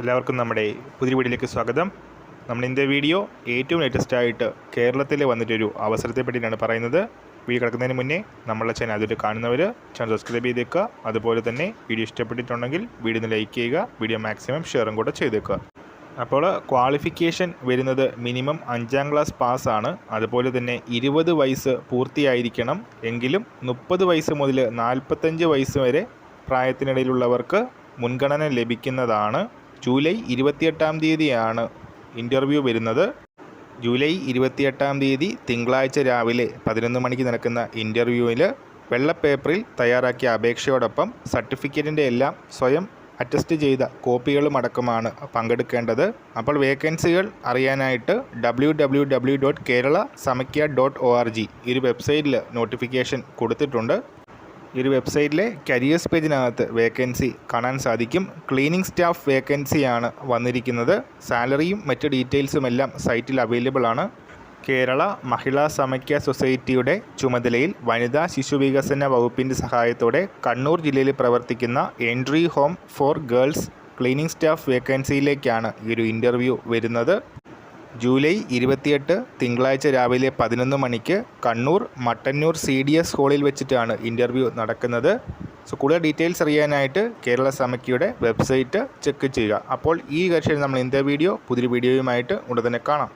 എല്ലാവർക്കും നമ്മുടെ പുതിയ വീഡിയോയിലേക്ക് സ്വാഗതം. നമ്മൾ ഇന്നത്തെ വീഡിയോ ഏറ്റവും ലേറ്റസ്റ്റ് ആയിട്ട് കേരളത്തിൽ വന്നിട്ടൊരു അവസരത്തെ പറ്റിയാണ് പറയുന്നത്. വീഡിയോ കിടക്കുന്നതിന് മുന്നേ നമ്മളെ ചാനൽ അതിൽ കാണുന്നവർ ചാനൽ സബ്സ്ക്രൈബ് ചെയ്തേക്കുക. അതുപോലെ തന്നെ വീഡിയോ ഇഷ്ടപ്പെട്ടിട്ടുണ്ടെങ്കിൽ വീഡിയോ ഒന്ന് ലൈക്ക് ചെയ്യുക വീഡിയോ മാക്സിമം ഷെയറും കൂടെ ചെയ്തേക്കുക. അപ്പോൾ ക്വാളിഫിക്കേഷൻ വരുന്നത് മിനിമം അഞ്ചാം ക്ലാസ് പാസ്സാണ് അതുപോലെ തന്നെ ഇരുപത് വയസ്സ് പൂർത്തിയായിരിക്കണം. എങ്കിലും മുപ്പത് വയസ്സ് മുതൽ നാൽപ്പത്തഞ്ച് വയസ്സ് വരെ പ്രായത്തിനിടയിലുള്ളവർക്ക് മുൻഗണന ലഭിക്കുന്നതാണ്. ജൂലൈ ഇരുപത്തിയെട്ടാം തീയതിയാണ് ഇന്റർവ്യൂ വരുന്നത്. ജൂലൈ ഇരുപത്തിയെട്ടാം തീയതി തിങ്കളാഴ്ച രാവിലെ പതിനൊന്ന് മണിക്ക് നടക്കുന്ന ഇന്റർവ്യൂവിൽ വെള്ളപ്പേപ്പറിൽ തയ്യാറാക്കിയ അപേക്ഷയോടൊപ്പം സർട്ടിഫിക്കറ്റിന്റെ എല്ലാം സ്വയം അറ്റസ്റ്റ് ചെയ്ത കോപ്പികളും അടക്കമാണ് പങ്കെടുക്കേണ്ടത്. അപ്പോൾ വേക്കൻസികൾ അറിയാനായിട്ട് W W W dot Kerala Samakhya dot O R G ഈ ഒരു വെബ്സൈറ്റിൽ നോട്ടിഫിക്കേഷൻ കൊടുത്തിട്ടുണ്ട്. ഈ ഒരു വെബ്സൈറ്റിലെ കരിയേഴ്സ് പേജിനകത്ത് വേക്കൻസി കാണാൻ സാധിക്കും. ക്ലീനിങ് സ്റ്റാഫ് വേക്കൻസിയാണ് വന്നിരിക്കുന്നത്. സാലറിയും മറ്റ് ഡീറ്റെയിൽസും എല്ലാം സൈറ്റിൽ അവൈലബിൾ ആണ് കേരള മഹിളാ സമക്യ സൊസൈറ്റിയുടെ ചുമതലയിൽ വനിതാ ശിശു വികസന വകുപ്പിന്റെ സഹായത്തോടെ കണ്ണൂർ ജില്ലയിൽ പ്രവർത്തിക്കുന്ന entry home for girls cleaning staff വേക്കൻസിയിലേക്കാണ് ഈ ഒരു ഇന്റർവ്യൂ വരുന്നത്. ജൂലൈ ഇരുപത്തിയെട്ട് തിങ്കളാഴ്ച രാവിലെ പതിനൊന്ന് മണിക്ക് Kannur Mattannur C D S ഹാളിൽ വെച്ചിട്ടാണ് ഇന്റർവ്യൂ നടക്കുന്നത്. സോ കൂടുതൽ ഡീറ്റെയിൽസ് അറിയാനായിട്ട് കേരള സമക്കിയുടെ വെബ്സൈറ്റ് ചെക്ക് ചെയ്യുക. അപ്പോൾ ഈ കക്ഷിയിൽ നമ്മൾ ഇന്നത്തെ വീഡിയോ പുതിയ വീഡിയോയുമായിട്ട് ഉടനെ കാണാം.